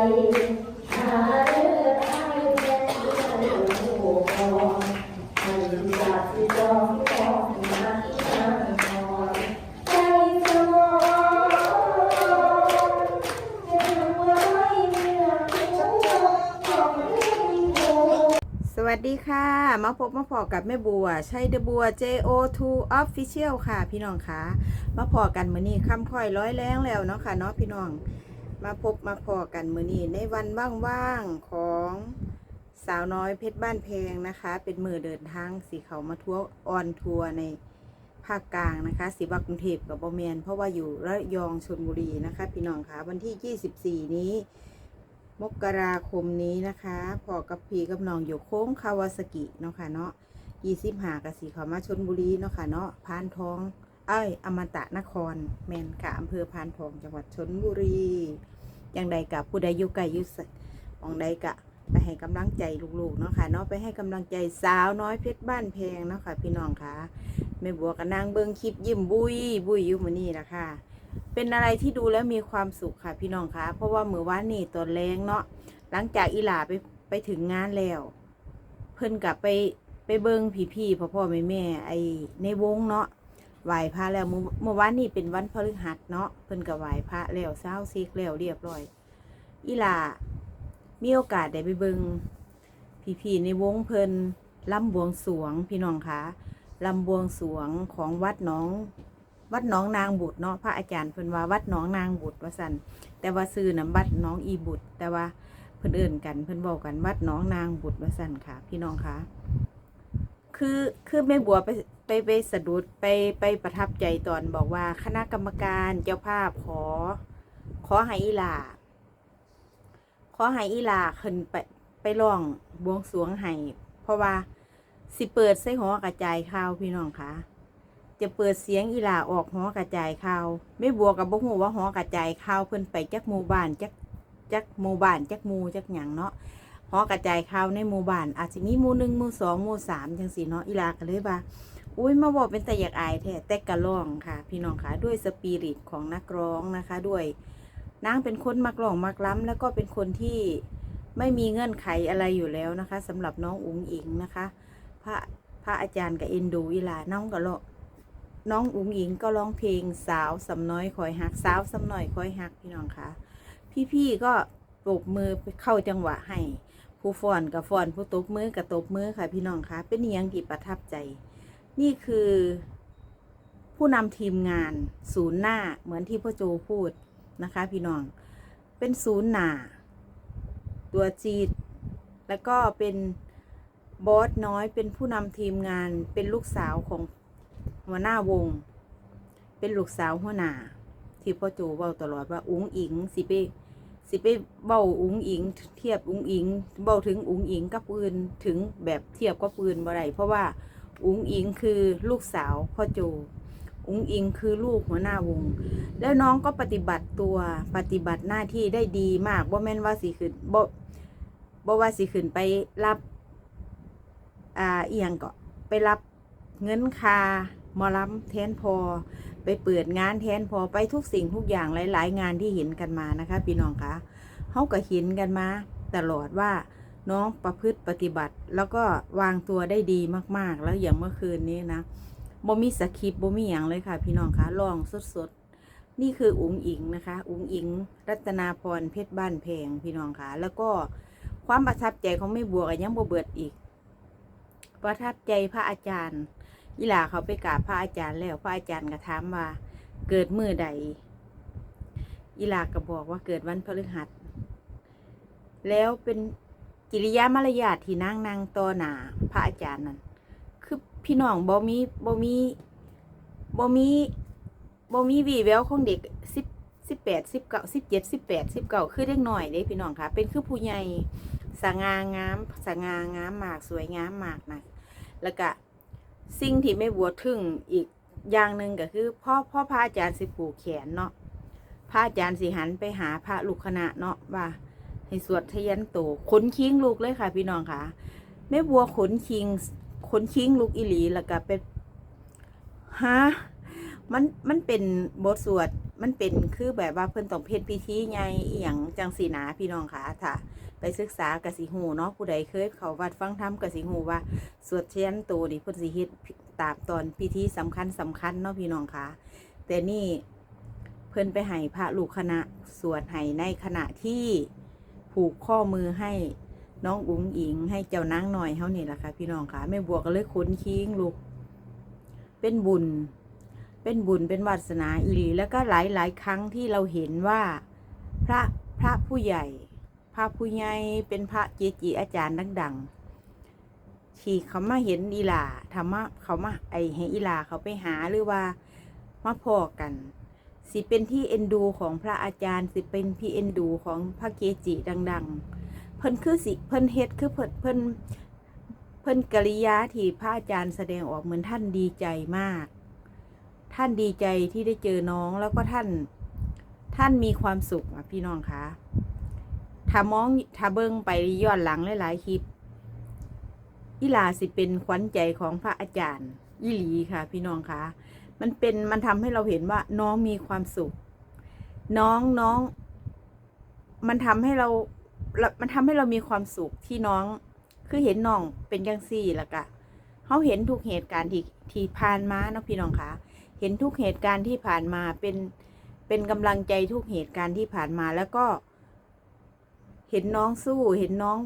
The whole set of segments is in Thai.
สวัสดีค่ะ มาพบมาพอกับแม่บัวใช่เดบัว JO2 Official ค่ะ พี่น้องคะมาพอกันมื้อนี้ค่ำค่อยร้อยแรงแล้วเนาะค่ะเนาะพี่น้อง มาพบมาพอกันมือนี้ในวันว่างๆของสาวน้อยเพชรบ้านแพงนะคะ เป็นมือเดินทางสีเขามาทัวร์ออนทัวร์ในภาคกลางนะคะสีบักกรุงเทพกับบอมแมนเพราะว่าอยู่ระยองชนบุรีนะคะ พี่น้องคะวันที่ 24 นี้ มกราคมนี้นะคะพอกับพีกับน้องอยู่โค้งคาวาสกิเนาะค่ะเนาะยี่สิบหากสีเขามาชนบุรีเนาะค่ะเนาะพานทอง เอ้ยอมตะนคร แมนค่ะอำเภอพานทองจังหวัดชนบุรี อย่างใดกับผู้ใดอยู่ไกลอยู่สมองใดกะไปให้กำลังใจลูกๆเนาะค่ะเนาะไปให้กำลังใจสาวน้อยเพชรบ้านแพงเนาะค่ะพี่น้องค่ะแม่บัวกับนางเบิงคลิปยิ้มบุยบุยอยู่มือนี่ละค่ะ เป็นอะไรที่ดูแล้วมีความสุขค่ะพี่น้องคะเพราะว่ามือวานนี่ตอนแรงเนาะหลังจากอีหลาไปไปถึงงานแล้ว เพิ่นกลับไปไปเบิงพี่พี่พ่อพ่อแม่แม่ไอในวงเนาะ ไหวพระแล้วเมื่อมื่อวานนี่เป็นวันพฤหัสเนาะเพิ่นก็ไหวพระแล้วเช้าซิกแล้วเรียบร้อยอีหลามีโอกาสได้ไปเบิงพี่พี่ในวงเพิ่นลำบวงสวงพี่น้องคะลำบวงสวงของวัดหนอง วัดหนองนางบุตรเนาะพระอาจารย์เพิ่นว่าวัดหนองนางบุตรว่าซั่นแต่ว่าซื้อนํวัดหนองอีบุตร แต่ว่าเพิ่นเอิ่นกันเพิ่นบอกกันวัดหน้องนางบุตรวสันค่ะ พี่น้องคะ คือคือแม่บัวไปไปไปสะดุดไปไปประทับใจตอนบอกว่าคณะกรรมการเจ้าภาพขอ ขอให้อีลาขอให้อีลาขึ้นไปไปร้องบวงสรวงให้เพราะว่าสิเปิดใส่หอกระจายข่าวพี่น้องคะจะเปิดเสียงอีลาออกหอกระจายข่าวแม่บัวกับบ่ฮู้ว่าหอกระจายข่าวเพิ่นไปจักหมู่บ้านจักจักหมู่บ้านจักหมู่จักหยังเนาะ หอกระจายข่าวในหมู่บ้านอาจจะมีหมู่หนึ่งหมู่สองหมู่สามจังสี่เนาะอีลาก็เลยว่าอุ้ยมาบอกเป็นแต่อยากอายแท้แต่กระร้องค่ะ พี่น้องค่ะด้วยสปิริตของนักร้องนะคะ ด้วยนางเป็นคนมักร้องมักล้ำแล้วก็เป็นคนที่ไม่มีเงื่อนไขอะไรอยู่แล้วนะคะสำหรับน้องอุ๋งอิงนะคะ พระพระอาจารย์กับเอ็นดูอีลาน้องก็ร้องน้องอุ๋งอิงก็ร้องเพลงสาวสำน้อยคอยหักสาวสำน้อยคอยหักพี่น้องค่ะ พี่ๆก็ปรบมือเข้าจังหวะให้ ผู้ฟ้อนกับฟ้อนผู้ตบมือกับตบมือค่ะพี่น้องคะเป็นอหยังที่ประทับใจ นี่คือ ผู้นำทีมงานศูนย์หน้าเหมือนที่พ่อโจพูดนะคะ พี่น้องเป็นศูนย์หน้าตัวจีดแล้วก็เป็นบอสน้อยเป็นผู้นำทีมงานเป็นลูกสาวของหัวหน้าวง เป็นลูกสาวหัวหน้าที่พ่อโจเว้าตลอดว่าอุ้งอิงสิไป สิไปเบ้าอุ้งอิง เทียบอุ้งอิงเบ้าถึงอุ้งอิงกับปืนถึงแบบเทียบกับปืนบ่ได้เพราะว่าอุ้งอิงคือลูกสาวพ่อโจอุ้งอิงคือลูกหัวหน้าวง แล้วน้องก็ปฏิบัติตัวปฏิบัติหน้าที่ได้ดีมากบ่แม่นว่าสิขึ้นบ่บ่ว่าสิขึ้นไปรับ อ่าเอียงก็ไปรับเงินคาหมอลำแทนพอ เปิดงานแทนพอไปทุกสิ่งทุกอย่างหลาย ๆ งานที่เห็นกันมานะคะ พี่น้องคะเขาก็เห็นกันมา ตลอดว่าน้องประพฤติปฏิบัติ แล้วก็วางตัวได้ดีมากๆ แล้วอย่างเมื่อคืนนี้นะบ่มีสคริปต์บ่มีอย่างเลยค่ะ พี่น้องคะลองสดๆ นี่คืออุ๋งอิงนะคะ อุ๋งอิง รัตนาพรเพชรบ้านแพงพี่น้องคะแล้วก็ความประทับใจของไม่บวกยังบ่เบิดอีก ประทับใจพระอาจารย์ อีหลาเขาไปกราบพระอาจารย์แล้วพระอาจารย์ก็ถามว่า เกิดมือใดอีหลาก็บอกว่าเกิดวันพฤหัส แล้วเป็นกิริยามารยาทที่นั่งนางต่อหนาพระอาจารย์นั่นคือพี่น้องบ่มีบ่มีบ่มีบ่มีวีแววของเด็กสิบสิบแปดสิบเก้าสิบเจ็ดสิบแปดสิบเก้าคือเด็กหน่อยเด้พี่น้องค่ะ เป็นคือผู้ใหญ่สง่างามสง่างามมากสวยงามมากนะแล้วก็ สิ่งที่ไม่บัวทึ่งอีกอย่างหนึ่งก็คือพ่อพ่อพระอาจารย์สิผูกแขนเนาะพระอาจารย์สิหันไปหาพระลูกคณะเนาะว่า ให้สวดทยันโตขนคิงลูกเลยค่ะ พี่น้องค่ะแม่บัวขนคิงขนคิงลูกอิหลีแล้วก็เป็นฮะมันมันเป็นบทสวดมันเป็นคือแบบว่าเพิ่นต้องเพศพิธีไงอย่างจังสีนาพี่น้องค่ะถ้า ไปศึกษากสิหูเนาะผู้ใดเคยเขาวัดฟังธรรมกสิหูว่า สวดเชียนโตนี่พิ่นสิฮ็ดตามตอนพิธีสำคัญสำคัญเนาะพี่น้องคะแต่นี่เพิ่นไปให้พระลูกคณะสวดให้ในขณะที่ผูกข้อมือให้น้องอุ๋งอิงให้เจ้านางหน่อยเฮานี่แหละค่ะพี่น้องค่ะแม่บัวก็เลยค้นคิงลูก เป็นบุญ เป็นบุญเป็นวาสนาอีหลีแล้วก็หลายหลายๆครั้งที่เราเห็นว่าพระพระผู้ใหญ่ พระผู้ใหญ่เป็นพระเจจิอาจารย์ดังๆที่เขามาเห็นอีหลาธรรมะเขามาไอให้อีหลาเขาไปหาหรือว่ามาพอกันสิเป็นที่เอ็นดูของพระอาจารย์ สิเป็นพี่เอ็นดูของพระเกจิดัง ๆ เพิ่นคือสิเพิ่นเฮ็ดคือเพิ่นเพิ่นเพิ่นกริยาที่พระอาจารย์แสดงออกเหมือนท่านดีใจมาก ท่านดีใจที่ได้เจอน้องแล้วก็ท่าน ท่านมีความสุขอะพี่น้องคะ ถ้ามองถ้าเบิ้งไปย้อนหลังหลายๆคลิปอีลาสิเป็นขวัญใจของพระอาจารย์ยี่หลีค่ะ พี่น้องคะมันเป็นมันทำให้เราเห็นว่าน้องมีความสุข น้องน้อง มันทำให้เรา มันทำให้เรามีความสุขที่น้องคือเห็นน้องเป็นจังซี่ล้วก็เขาเห็นทุกเหตุการณ์ที่ที่ผ่านมาเนาะพี่น้องคะเห็นทุกเหตุการณ์ที่ผ่านมาเป็นเป็นกำลังใจทุกเหตุการณ์ที่ผ่านมาแล้วก็ เห็นน้องสู้ เห็นน้อง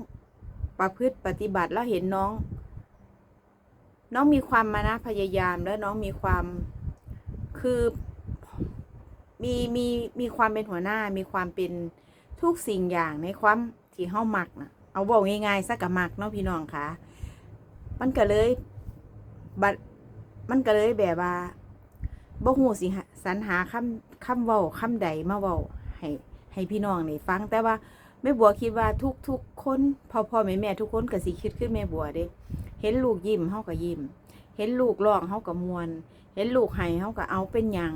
ประพฤติปฏิบัติแล้วเห็นน้อง น้องมีความมานะพยายามแล้วน้องมีความคือมีมีมีความเป็นหัวหน้ามีความเป็นทุกสิ่งอย่างในความที่เฮามักนะเอาบอกง่ายๆสักกะมักเนาะพี่น้องคะมันก็เลยบัดมันก็เลยแบบว่าบ่ฮู้สิสรรหาคำคำเว้าคำใดมาเว้าให้ให้พี่น้องได้ฟังแต่ว่า แม่บัวคิดว่าทุกทุกคนพ่อพ่อแม่แม่ทุกคนก็สิคิดขึ้นแม่บัวเด้เห็นลูกยิ้มเฮาก็ยิ้ม เห็นลูกร้องเฮาก็มวน เห็นลูกให้เฮาก็เอาเป็นหยัง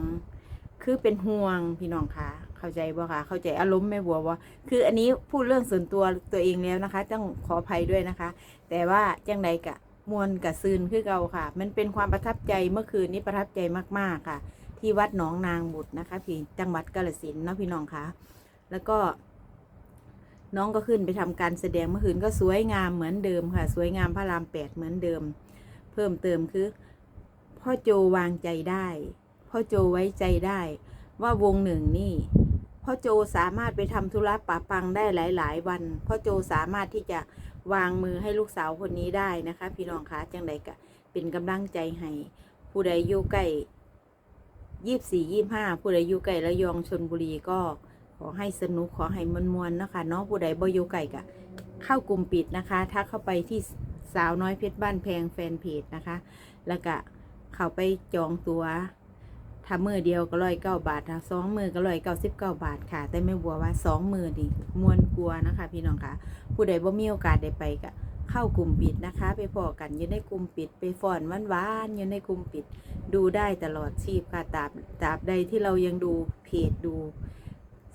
คือเป็นห่วงพี่น้องคะเข้าใจบ่คะเข้าใจอารมณ์แม่บัวว่าคืออันนี้พูดเรื่องส่วนตัวตัวเองแล้วนะคะ ต้องขออภัยด้วยนะคะ แต่ว่าจังใดกะมวนกะซืนคือเก่าค่ะ มันเป็นความประทับใจเมื่อคืนนี้ประทับใจมากๆค่ะ ที่วัดหนองนางบุตรนะคะ พี่จังหวัดกาฬสินธุ์นาะพี่น้องคะแล้วก็ น้องก็ขึ้นไปทำการแสดงเมื่อคืนก็สวยงามเหมือนเดิมค่ะ สวยงามพระรามแปดเหมือนเดิม เพิ่มเติมคือ พ่อโจวางใจได้ พ่อโจไว้ใจได้ ว่าวงหนึ่งนี่พ่อโจสามารถไปทำธุระปะปังได้หลาย ๆ วันพ่อโจสามารถที่จะวางมือให้ลูกสาวคนนี้ได้นะคะ พี่น้องคะจังใดกะเป็นกำลังใจให้ผู้ใดอยู่ใกล้ยี่สี่ยี่ห้าผู้ใดอยู่ใกล้ระยองชนบุรีก็ ขอให้สนุกขอให้มวลมวลๆนะคะเนาะผู้ใดบ่อยู่ไก่กะ เข้ากลุ่มปิดนะคะถ้าเข้าไปที่สาวน้อยเพชรบ้านแพงแฟนเพจนะคะ แล้วก็เข้าไปจองตัวถ้ามือเดียวก็ร้อยเก้าบาทถ้าสองมือก็ร้อยเก้าสิบเก้าบาทค่ะ แต่ไม่บัวว่าสองมือนี่มวนกลัวนะคะ พี่น้องคะผู้ใดบ่มีโอกาสได้ไปก็เข้ากลุ่มปิดนะคะ ไปพอกันอยู่ในกลุ่มปิด ไปฟอนหวานๆอยู่ในกลุ่มปิด ดูได้ตลอดชีพค่ะตราบตราบใดที่เรายังดูเพจดู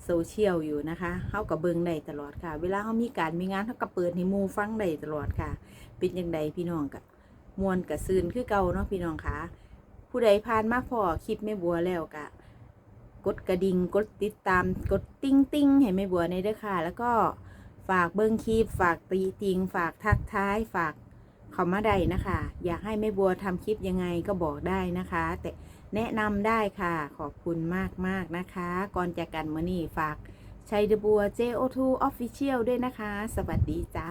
โซเชียลอยู่นะคะเขากับเบิงได้ตลอดค่ะ เวลาเขามีการมีงานเขากับเปิดให้มูฟังได้ตลอดค่ะ เป็นยังไงพี่น้องกะมวนกับซืนคือเก่าเนาะพี่น้องคะผู้ใดผ่านมาพอคลิปแม่บัวแล้วกะกดกระดิ่งกดติดตามกดติ้งติ้งให้แม่บัวในเด้อค่ะ แล้วก็ฝากเบิ้งคลิปฝากตีติง ฝากทักท้ายฝากเขามาได้นะคะ อยากให้แม่บัวทำคลิปยังไงก็บอกได้นะคะ แต่ แนะนำได้ค่ะ ขอบคุณมากมากนะคะ ก่อนจากกันมื่อนี้ฝากชัยเดบัว JO2 Official ด้วยนะคะ สวัสดีจ้า